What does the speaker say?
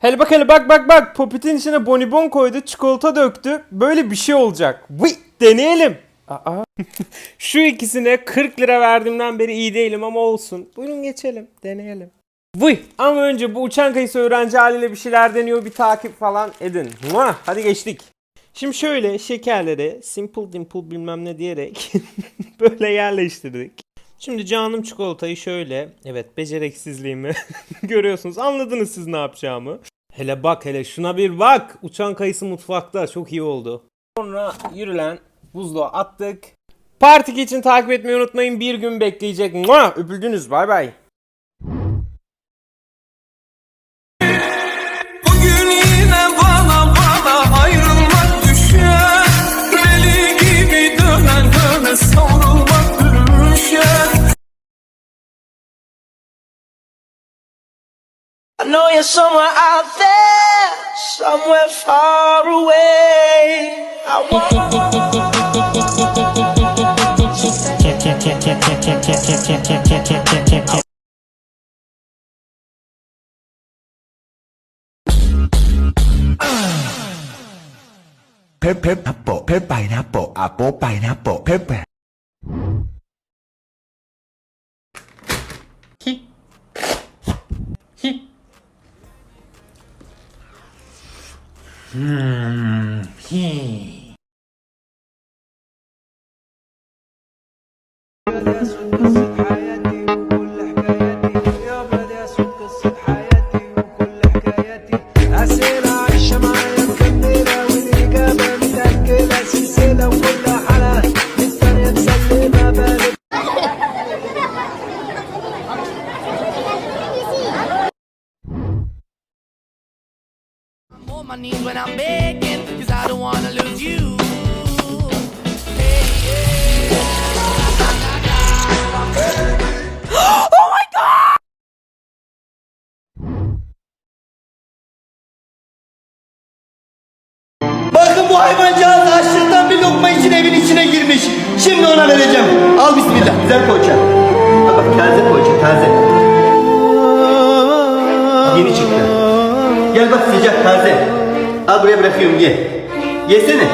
Hele bak hele bak bak bak. Popit'in içine bonibon koydu, çikolata döktü. Böyle bir şey olacak. Vıy, deneyelim. Aa. Şu ikisine 40 lira verdiğimden beri iyi değilim ama olsun. Buyurun geçelim, deneyelim. Vıy ama önce bu uçan kayısı öğrenci haliyle bir şeyler deniyor bir takip falan edin. Muah, hadi geçtik. Şimdi şöyle şekerleri simple dimple bilmem ne diyerek böyle yerleştirdik. Şimdi canım çikolatayı şöyle evet beceriksizliğimi görüyorsunuz anladınız siz ne yapacağımı. Hele bak hele şuna bir bak uçan kayısı mutfakta çok iyi oldu. Sonra yürülen buzluğa attık. Partik için takip etmeyi unutmayın bir gün bekleyecek. Muah, öpüldünüz bay bay. know you're somewhere out there, somewhere far away. I want. Pepe, apple, pepe, pineapple, apple, pineapple, pepe. He. He. Hmm. hmm. On my knees you. Bakın bu hayvancağız açlıktan bir lokma için evin içine girmiş. Şimdi ona vereceğim. Al bismillah güzel poğaça. Bak taze poğaça taze. Gel bak sıcak taze. Al buraya bırakıyorum ye. Yesene.